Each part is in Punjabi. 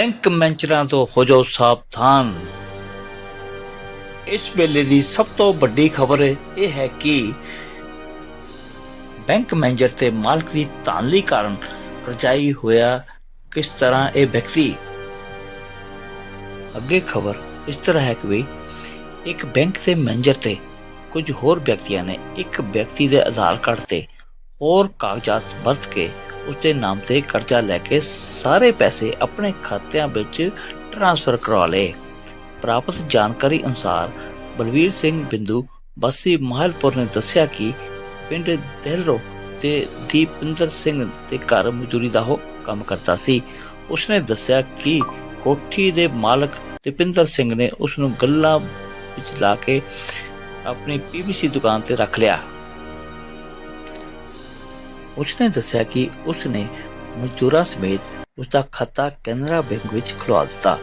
ਬੈਂਕ ਮੈਨੇਜਰਾਂ ਤੋਂ ਹੋ ਜਾਓ ਸਾਵਧਾਨ। ਇਸ ਵੇਲੇ ਦੀ ਸਭ ਤੋਂ ਵੱਡੀ ਖਬਰ ਇਹ ਹੈ ਕਿ ਬੈਂਕ ਮੈਨੇਜਰ ਤੇ ਮਾਲਕ ਦੀ ਧਾਂਦਲੀ ਕਾਰਨ ਕਰਜ਼ਾਈ ਹੋਇਆ ਕਿਸ ਤਰ੍ਹਾਂ ਇਹ ਵਿਅਕਤੀ? ਅੱਗੇ ਖਬਰ ਇਸ ਤਰ੍ਹਾਂ ਹੈ ਕਿ ਵੀ ਇੱਕ ਬੈਂਕ ਦੇ ਮੈਨੇਜਰ ਤੇ ਕੁਝ ਹੋਰ ਵਿਅਕਤੀਆਂ ਨੇ ਇੱਕ ਵਿਅਕਤੀ ਦੇ ਆਧਾਰ ਕਾਰਡ ਤੇ ਹੋਰ ਕਾਗਜ਼ਾਤ ਵਰਤ ਕੇ ਉਸਦੇ ਨਾਮ ਤੇ ਕਰਜ਼ਾ ਲੈ ਕੇ ਸਾਰੇ ਪੈਸੇ ਆਪਣੇ ਖਾਤਿਆਂ ਵਿੱਚ ਟ੍ਰਾਂਸਫਰ ਕਰਵਾ ਲਏ। ਪ੍ਰਾਪਤ ਜਾਣਕਾਰੀ ਅਨੁਸਾਰ ਬਲਵੀਰ ਸਿੰਘ ਬਿੰਦੂ ਵਾਸੀ ਮਾਹਲਪੁਰ ਨੇ ਦੱਸਿਆ ਕਿ ਪਿੰਡ ਦਹਿਲਰੋ ਤੇ ਦੀਪਿੰਦਰ ਸਿੰਘ ਦੇ ਘਰ ਮਜ਼ਦੂਰੀ ਦਾ ਉਹ ਕੰਮ ਕਰਦਾ ਸੀ। ਉਸਨੇ ਦੱਸਿਆ ਕਿ ਕੋਠੀ ਦੇ ਮਾਲਕ ਦੀਪਿੰਦਰ ਸਿੰਘ ਨੇ ਉਸ ਨੂੰ ਗੱਲਾਂ ਵਿੱਚ ਲਾ ਕੇ ਆਪਣੀ ਪੀਵੀਸੀ ਦੁਕਾਨ ਤੇ ਰੱਖ ਲਿਆ। ਉਸਨੇ ਦੱਸਿਆ ਕਿ ਉਸਨੇ ਮਜ਼ਦੂਰਾਂ ਸਮੇਤ ਉਸਦਾ ਖਾਤਾ ਕੈਨਰਾ ਬੈਂਕ ਵਿੱਚ ਖੁਲਵਾ ਦਿੱਤਾ।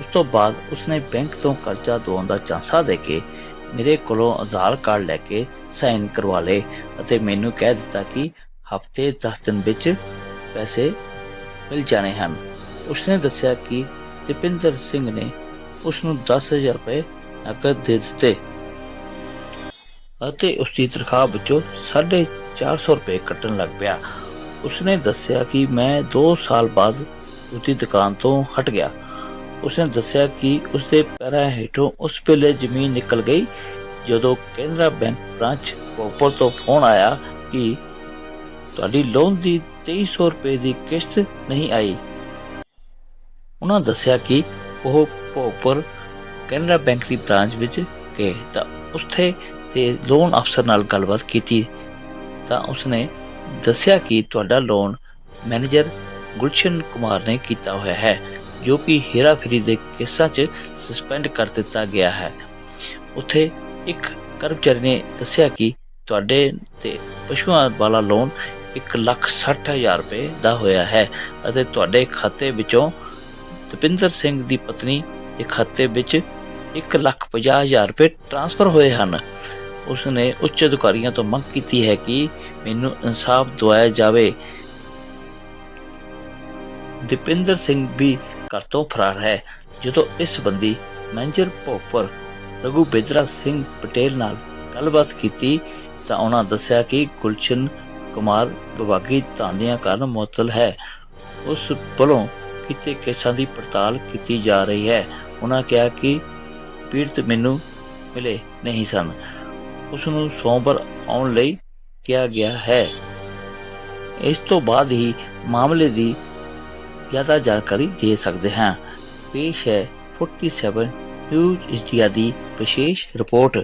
ਉਸ ਤੋਂ ਬਾਅਦ ਉਸਨੇ ਬੈਂਕ ਤੋਂ ਕਰਜ਼ਾ ਦਿਵਾਉਣ ਦਾ ਚਾਂਸਾ ਦੇ ਕੇ ਮੇਰੇ ਕੋਲੋਂ ਆਧਾਰ ਕਾਰਡ ਲੈ ਕੇ ਸਾਈਨ ਕਰਵਾ ਲਏ ਅਤੇ ਮੈਨੂੰ ਕਹਿ ਦਿੱਤਾ ਕਿ ਹਫ਼ਤੇ 10 ਦਿਨ ਵਿੱਚ ਪੈਸੇ ਮਿਲ ਜਾਣੇ ਹਨ। ਉਸਨੇ ਦੱਸਿਆ ਕਿ ਦੀਪਿੰਦਰ ਸਿੰਘ ਨੇ ਉਸ ਨੂੰ 10000 ਰੁਪਏ ਨਕਦ ਦੇ ਦਿੱਤੇ। ਅਤੇ ਉਸ ਦੀ ਤਨਖਾਹ ਵਿੱਚੋਂ 450 ਰੁਪਏ ਕੱਟਣ ਲੱਗ ਪਿਆ। ਉਸਨੇ ਦੱਸਿਆ ਕਿ ਮੈਂ 2 ਸਾਲ ਬਾਅਦ ਉਸਦੀ ਦੁਕਾਨ ਤੋਂ ਹਟ ਗਿਆ। ਉਸਨੇ ਦੱਸਿਆ ਕਿ ਉਸਦੇ ਪੈਰਾਂ ਹੇਠੋਂ ਉਸ ਵੇਲੇ ਜ਼ਮੀਨ ਨਿਕਲ ਗਈ, ਜਦੋਂ ਕੇਂਦਰਾ ਬੈਂਕ ਬ੍ਰਾਂਚ ਭੋਪਰ ਤੋਂ ਫੋਨ ਆਇਆ ਕਿ ਤੁਹਾਡੀ ਲੋਨ ਦੀ 2300 ਰੁਪਏ ਦੀ ਕਿਸ਼ਤ ਨਹੀਂ ਆਈ। ਉਹਨਾਂ ਦੱਸਿਆ ਕਿ ਉਹ ਭੋਪਰ ਕੇਨਰਾ ਬੈਂਕ ਦੀ ਬ੍ਰਾਂਚ ਵਿੱਚ ਗਏ ਤਾਂ ਉੱਥੇ ਤੇ ਲੋਨ ਅਫਸਰ ਨਾਲ ਗੱਲਬਾਤ ਕੀਤੀ ਤਾਂ ਉਸਨੇ ਦੱਸਿਆ ਕਿ ਤੁਹਾਡਾ ਲੋਨ ਮੈਨੇਜਰ ਗੁਲਸ਼ਨ ਕੁਮਾਰ ਨੇ ਕੀਤਾ ਹੋਇਆ ਹੈ, ਜੋ ਕਿ ਹੇਰਾਫੇਰੀ ਦੇ ਕੇਸਾਂ 'ਚ ਸਸਪੈਂਡ ਕਰ ਦਿੱਤਾ ਗਿਆ ਹੈ। ਉੱਥੇ ਇੱਕ ਕਰਮਚਾਰੀ ਨੇ ਦੱਸਿਆ ਕਿ ਤੁਹਾਡੇ ਤੇ ਪਸ਼ੂਆਂ ਵਾਲਾ ਲੋਨ 160000 ਰੁਪਏ ਦਾ ਹੋਇਆ ਹੈ ਅਤੇ ਤੁਹਾਡੇ ਖਾਤੇ ਵਿੱਚੋਂ ਦਪਿੰਦਰ ਸਿੰਘ ਦੀ ਪਤਨੀ ਦੇ ਖਾਤੇ ਵਿੱਚ 150000 ਰੁਪਏ ਟ੍ਰਾਂਸਫਰ ਹੋਏ ਹਨ। ਉਸ ਨੇ ਉੱਚ ਅਧਿਕਾਰੀਆਂ ਤੋਂ ਮੰਗ ਕੀਤੀ ਹੈ ਕਿ ਮੈਨੂੰ ਇਨਸਾਫ ਦਿਵਾਇਆ ਜਾਵੇ। ਦੀਪਿੰਦਰ ਸਿੰਘ ਵੀ ਘਰ ਤੋਂ ਫਰਾਰ ਹੈ। ਜਦੋਂ ਇਸ ਸੰਬੰਧੀ ਮੈਨੇਜਰ ਭੋਪਰ ਰਘੂ ਬੇਦਰਾ ਸਿੰਘ ਪਟੇਲ ਨਾਲ ਗੱਲਬਾਤ ਕੀਤੀ ਤਾਂ ਉਹਨਾਂ ਦੱਸਿਆ ਕਿ ਗੁਲਸ਼ਨ ਕੁਮਾਰ ਵਿਭਾਗੀ ਧਾਂਦਿਆਂ ਕਾਰਨ ਮੁਅੱਤਲ ਹੈ। ਉਸ ਵੱਲੋਂ ਕੀਤੇ ਕੇਸਾਂ ਦੀ ਪੜਤਾਲ ਕੀਤੀ ਜਾ ਰਹੀ ਹੈ। ਉਹਨਾਂ ਕਿਹਾ ਕਿ ਪੀੜਤ ਮੈਨੂੰ ਮਿਲੇ ਨਹੀਂ ਸਨ। ਉਸ ਨੂੰ ਸੋਮਵਾਰ ਆਉਣ ਲਈ ਕਿਹਾ ਗਿਆ ਹੈ। ਇਸ ਤੋਂ ਬਾਅਦ ਹੀ ਮਾਮਲੇ ਦੀ ਜ਼ਿਆਦਾ ਜਾਣਕਾਰੀ ਦੇ ਸਕਦੇ ਹਾਂ। ਪੇਸ਼ ਹੈ 47 ਨਿਊਜ਼ ਇੰਡੀਆ ਦੀ ਵਿਸ਼ੇਸ਼ ਰਿਪੋਰਟ।